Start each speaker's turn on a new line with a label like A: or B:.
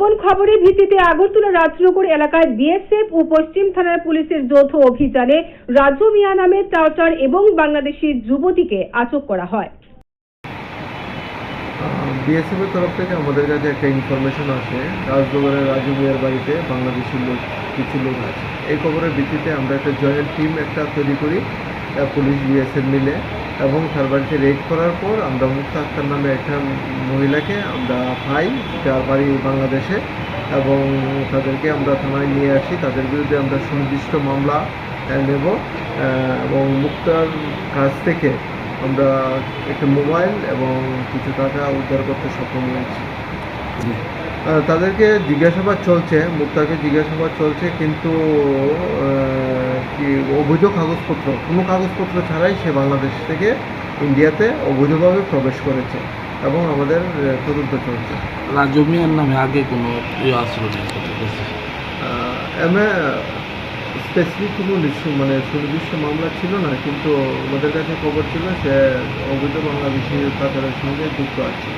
A: গোপন খবরের ভিত্তিতে আগরতলা রাজনগর এলাকায় বিএসএফ ও পশ্চিম থানার পুলিশের যৌথ অভিযানে রাজু মিয়া নামের টাউটার এবং বাংলাদেশি যুবতীকে আটক করা হয়।
B: বিএসএফ এর তরফ থেকে আমাদের কাছে একটা ইনফরমেশন আছে রাজনগরের রাজু মিয়ার বাড়িতে বাংলাদেশি লোক, কিছু লোক আছে। এই খবরের ভিত্তিতে আমরা একটা জয়েন্ট টিম একটা তৈরি করি পুলিশ বিএসএফ মিলে। এবং তার বাড়িতে রেড করার পর আমরা মুক্তা আক্তার নামে একটা মহিলাকে আমরা পাই যার বাড়ি বাংলাদেশে এবং তাদেরকে আমরা থানায় নিয়ে আসি। তাদের বিরুদ্ধে আমরা সুনির্দিষ্ট মামলা নেব। এবং মুক্তার কাছ থেকে আমরা একটা মোবাইল এবং কিছু টাকা উদ্ধার করতে সক্ষম হয়েছি। তাদেরকে জিজ্ঞাসাবাদ চলছে মুক্তাকে জিজ্ঞাসাবাদ চলছে কিন্তু অবৈধ কাগজপত্র কোনো কাগজপত্র ছাড়াই সে বাংলাদেশ থেকে ইন্ডিয়াতে অবৈধভাবে প্রবেশ করেছে এবং আমাদের তদন্ত চলছে।
C: রাজু মিয়ার নামে আগে কোনো ইয়ে
B: এমএ স্পেসিফিক কোনো মানে সুনির্দিষ্ট মামলা ছিল না কিন্তু আমাদের কাছে খবর ছিল সে অবৈধ বাংলাদেশি পাচারের সঙ্গে যুক্ত আছে।